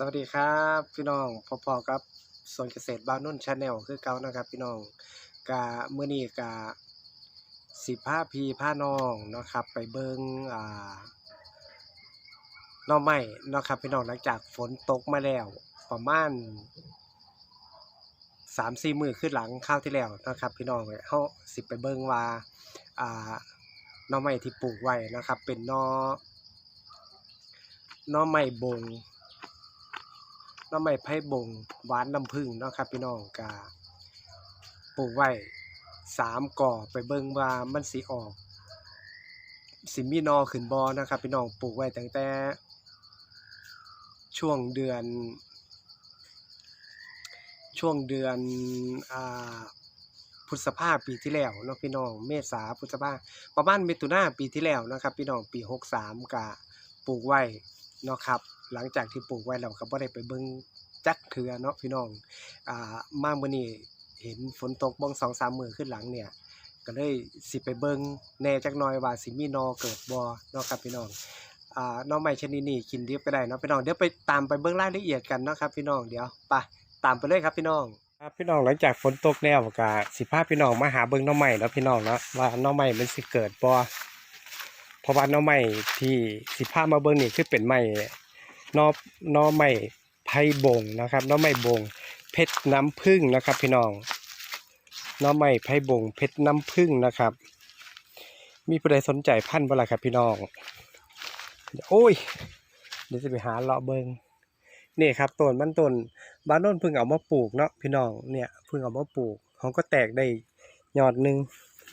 สวัสดีครับพี่น้องพอๆกับสวนเกษตรบ้านนุ่นชาแนลคือเก่านะครับ พี่น้องกะเมื่อนี้กะสิบห้าพีผ้าน้องนะครับ ไปเบิงอ่าน้องไม้เนาะครับ พี่น้องหลังจากฝนตกมาแล้ว ประมาณสามสี่มือขึ้นหลังข้าวที่แล้วนะครับ พี่น้องเขาสิไปเบิงว่าอ่าน้องไม้ที่ปลูกไว้นะครับ เป็นนอน้อไม้บง น้ำไม้ไผ่บงหวานน้ำผึ้งเนาะครับพี่น้องกาปลูกไว้สามก่อไปเบิ่งว่ามันสิออก สิมีนอขึ้นบอนะครับพี่น้องปลูกไว้ตั้งแต่ ช่วงเดือน ช่วงเดือนอ่าพฤษภาปีที่แล้วเนาะพี่น้องเมษาพฤษภาประมาณมิถุนาปีที่แล้วนะครับ พี่น้องปีหกสามกะปลูกไว้ เนาะครับ หลังจากที่ปลูกไว้แล้วก็บ่ได้ไปเบิ่งจักเทือเนาะพี่น้องอ่ามามื้อนี้เห็นฝนตกบ้อง2-3มื้อขึ้นหลังเนี่ย ก็เลยสิไปเบิ่งแหน่จักหน่อยว่าสิมีนอเกิดบ่เนาะครับพี่น้องอ่าน่อไม้ชนิดนี้กินดิบก็ได้เนาะพี่น้องเดี๋ยวไปตามไปเบิ่งรายละเอียดกันเนาะครับพี่น้องเดี๋ยวไปตามไปเลยครับพี่น้องครับพี่น้องหลังจากฝนตกแล้วก็สิพาพี่น้องมาหาเบิ่งน่อไม้เนาะพี่น้องเนาะว่าน่อไม้มันสิเกิดบ่ ราะว่าน่อไม้ที่สิพามาเบิ่งนี่คือเป็นไม้นอหนอไม้ไผ่บงนะครับหนอไม้บง เพชรน้ำผึ้งนะครับ พี่น้องหนอไม้ไผ่บง เพชรน้ำผึ้งนะครับ มีผู้ใดสนใจพันธุ์บ่ล่ะครับพี่น้องโอ้ยเดี๋ยวจะไปหาเลาะเบิงนี่ครับต้นมันต้นบ้านโน้นเพิ่งเอามาปลูกเนาะพี่น้องเนี่ยเพิ่งเอามาปลูกเขาก็แตกได้ยอดหนึ่ง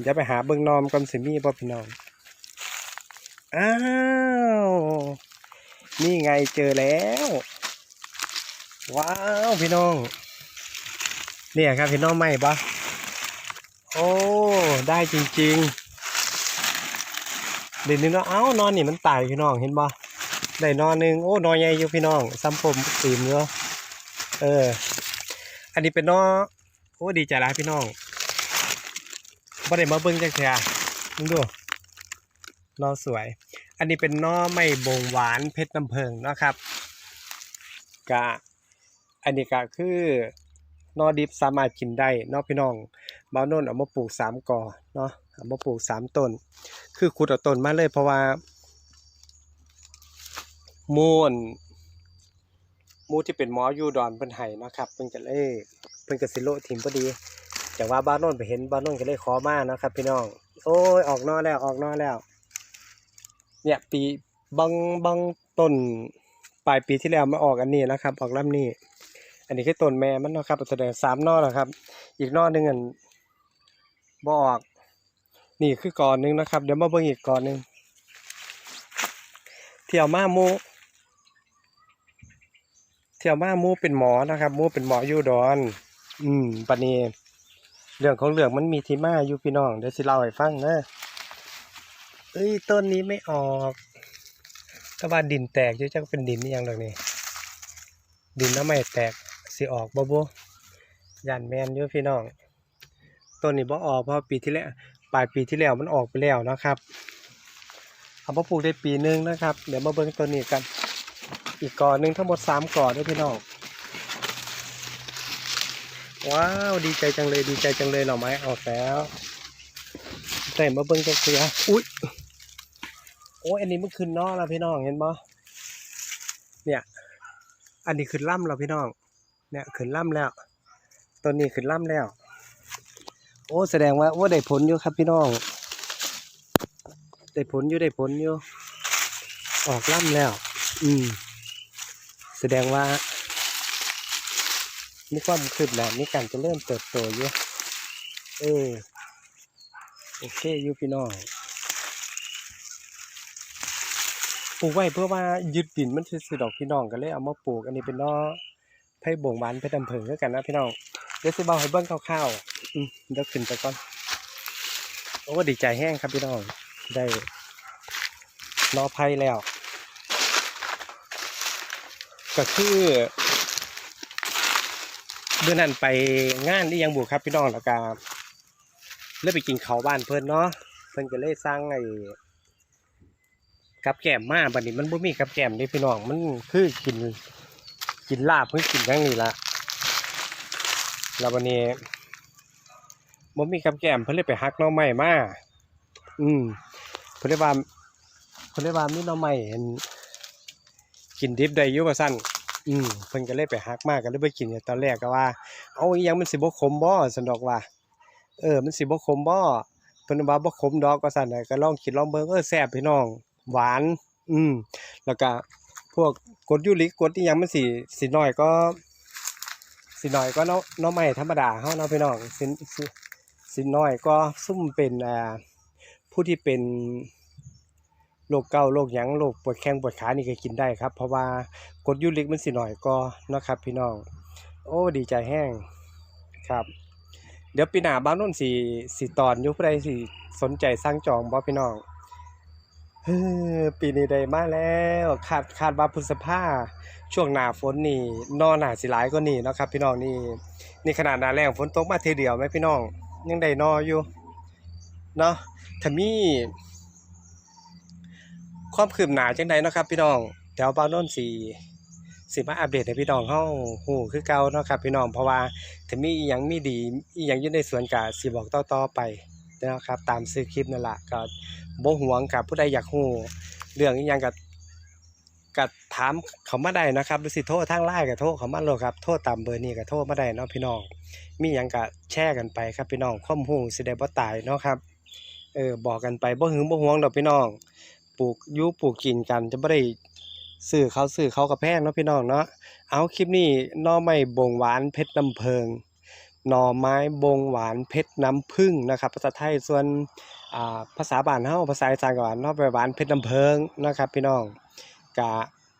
เดี๋ยวไปหาเบิงนอมก่อนสิมีบ่พี่น้อง อ้าว นี่ไงเจอแล้ว ว้าวพี่น้อง เนี่ยครับพี่น้องใหม่ปะโอ้ ได้จริงๆเดี๋ยวนึงเนาะเอ้านอนนี่มันตายพี่น้องเห็นปะได้นอนหนึ่งโอ้นอนใหญ่อยู่พี่น้องซ้ำผมตีมเนาะเออ อันนี้เป็นนอโอ้ดีใจร้ายพี่น้องบ่ได้มาเบิ่งจักเทียมึงดูนอสวย อันนี้เป็นน้อไม่บงหวานเพชรน้ำเพิงนะครับกะอันนี้ก็คือนอดิบสามารถกินได้นาะพี่น้องบาโนนเอามาปลูกสามกอเนาะเอามาปลูกสามต้น คือขุดเอาต้นมาเลยเพราะว่ามูนมูที่เป็นหมออยู่ดอนเพิ่นไห้นะครับเพิ่นก็เลยเพิ่นก็สิโละถิ่มพอดีแต่ว่าบ้านโนนไปเห็นบ้านโนนก็เลยขอมาเนาะครับ พี่น้อง โอ้ยออกนอแล้วออกนอแล้ว เนี่ยปีบางบางต้นปลายปีที่แล้วมาออกอันนี้นะครับ ออกลำนี้ อันนี้คือต้นแม่มันนะครับแสดงสามนอแล้วครับ อีกนอหนึ่งอันบออกนี่คือก่อนหนึ่งนะครับ เดี๋ยวมาเบิ่งอีกก่อนหนึ่งเที่ยวมาหมูเที่ยวมาหมูเป็นหมอนะครับหมูเป็นหมออยู่ดอน อืมปานี้เรื่องของเรื่องมันมีที่มาอยู่พี่น้องเดี๋ยวสิเล่าให้ฟังนะ เอ้ยต้นนี้ไม่ออกก็ว่าดินแตกอยู่จักเป็นดินนี่ยังดอกนี่ดินน้ำไม่แตกสิออกบ่บ่ยันแมนอยู่พี่น้องต้นนี้บ่ออกเพราะปีที่แล้วปลายปีที่แล้วมันออกไปแล้วนะครับเอามาปลูกได้ปีหนึงนะครับ เดี๋ยวมาเบิ่งต้นนี้กัน อีกก่อหนึ่งทั้งหมดสามก่อด้วยพี่น้องว้าวดีใจจังเลยดีใจจังเลยหน่อไม้ออกแล้วแต่มาเบิ่งจังเสียอุ้ย อ้อันนี้มันขึ้นนอแล้วพี่น้องเห็นบ่เนี่ย อันนี้ขึ้นล่ำแล้วพี่น้อง เนี่ยขึ้นล่ำแล้วต้นนี้ขึ้นล่ำแล้ว โอ้แสดงว่าโอ้ได้ผลอยู่ครับพี่น้อง ได้ผลอยู่ได้ผลอยู่ ออกล่ำแล้ว อืม แสดงว่ามีความคืบหน้ามีการจะเริ่มเติบโตอยู่เออโอเคอยู่พี่น้อง ปลูกไว้เพื่อว่ายึดดินมันซื่อดอกพี่น้องก็เลยเอามาปลูก อันนี้เป็นนอไผ่บ่งหวานไผ่ดำเพิงคือกันนะพี่น้องเดี๋ยวสิเบาให้เบิ่งคร่าวๆเดี๋ยวขึ้นไปก่อนโอ้ดีใจแห้งครับพี่น้องได้นอไผ่แล้ว ก็คือเดือนนั้นไปงานที่ยังบุครับพี่น้องแล้วก็เลยไปกินเขาบ้านเพิ่นเนาะเพิ่นก็เลยสร้างไอ้ กับแก้มมาบัดนี้มันบ่มีกับแก้มเด้พี่น้องมันคือกิน กินลาบเพิ่งกินครั้งนี้ละแล้ววันนี้บ่มีกับแก้มเพิ่นเลยไปหักน่อไม้มาอืมเพิ่นเลยว่าเพิ่นเลยว่ามีน่อไม้เห็นกินดิบได้อยู่ว่าซั่นอืมเพิ่นก็เลยไปหักมากก็เลยไปกินตอนแรกก็ว่า เอาอีหยังมันสิบ่ขมบ่ซั่นดอกว่า เออ มันสิบ่ขมบ่เพิ่นว่าบ่ขมดอกว่าซั่นน่ะก็ลองคิดลองเบิ่งเออแซ่บพี่น้อง หวาน อืม แล้วก็พวกกดยูริกกดอีหยังมันสิสิน้อยก็สิน้อยก็เนาะเนาะไม้ธรรมดาเฮาเนาะพี่น้องสิสิสิน้อยก็ซุ่มเป็นอ่าผู้ที่เป็นโรคเกาโรคหยังโรคปวดแข้งปวดขานี่ก็กินได้ครับ เพราะว่ากดยูริกมันสิน้อยก็นะครับ พี่น้อง โอ้ดีใจแห้งครับเดี๋ยวปีหน้าบ้านโน้นสิสิตอนยู่ผู้ใดสิสนใจสร้างจองบ่พี่น้อง ปีนี้ได้มาแล้วคาดคาดว่าพฤษภาช่วงหนาฝนนี่นอนหนาสิหลายกว่านี้เนะครับ พี่น้องนี่นี่ขนาดหนาแล้งฝนตกมาเทอเดียวไหมพี่น้องยังได้นออยู่เนาะถ้ามีความคืบหนาจังใดนะครับ พี่น้องเดี๋ยวบ้านโน้นสิสิมาอัปเดตให้พี่น้องเฮาฮู้คือเก่าเนาะครับ พี่น้องเพราะว่าถ้ามีอีหยังมีดีอีหยังยู่ในสวนก็สิบอกต่อๆไป นะครับตามซื้อคลิปนั่นแหละก็บ่หวงครับผู้ใดอยากฮู้เรื่องอยังก็ก็ถามเขามาได้นะครับหรือสิโทรทางไลน์ก็โทรเขามาโลดครับโทรตามเบอร์นี้ก็โทรมาได้เนาะพี่น้อง มียังก็แชร์กันไปครับพี่น้องความรู้สิได้บ่ตายเนาะครับเออบอกกันไปบ่หึงบ่หวงดอกพี่น้องปลูกยูปลูกกินกันจะบ่ได้ซื้อเขาซื้อเขาก็แพงเนาะพี่น้องเนาะเอาคลิปนี้น่อไม้บงหวานเพชรน้ำเพิง หน่อไม้บงหวานเพชรน้ำผึ้งนะครับ ภาษาไทยส่วนภาษาบ้านเฮาภาษาอีสานก็ว่าเนาะไปหวานเพชรลำเพิงนะครับ พี่น้องก็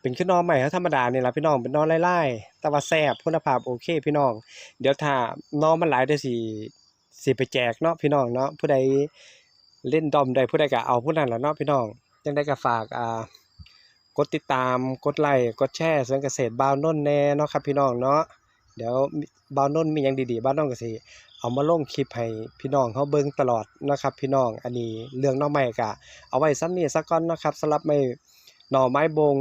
เป็นขึ้นนอใหม่ธรรมดานี่ละพี่น้องเป็นนอไล่ๆแต่ว่าแซ่บคุณภาพโอเคพี่น้อง เดี๋ยวถ้านอมันหลายเดี๋ยวสิสิไปแจกเนาะพี่น้องเนาะผู้ใดเล่นดอมได้ผู้ใดก็เอาผู้นั้นล่ะเนาะพี่น้องจังได๋ก็ฝากอ่ากดติดตามกดไลค์กดแชร์สวนเกษตรบ่าวนนท์แน่เนาะครับพี่น้องเนาะ เดี๋ยวบ้าวนนท์มีหยังดีๆบ้านน้องก็สิเอามาลงคลิปให้พี่น้องเขาเบิ่งตลอดนะครับ พี่น้องอันนี้เรื่องหน่อไม้กะเอาไว้ซ้ำนี้สักก้อนนะครับสำหรับไม่หน่อไม้บง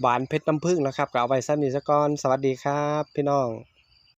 หวานเพชรน้ำผึ้งนะครับก็เอาไว้ซ้ำนี้สักก้อนสวัสดีครับ พี่น้อง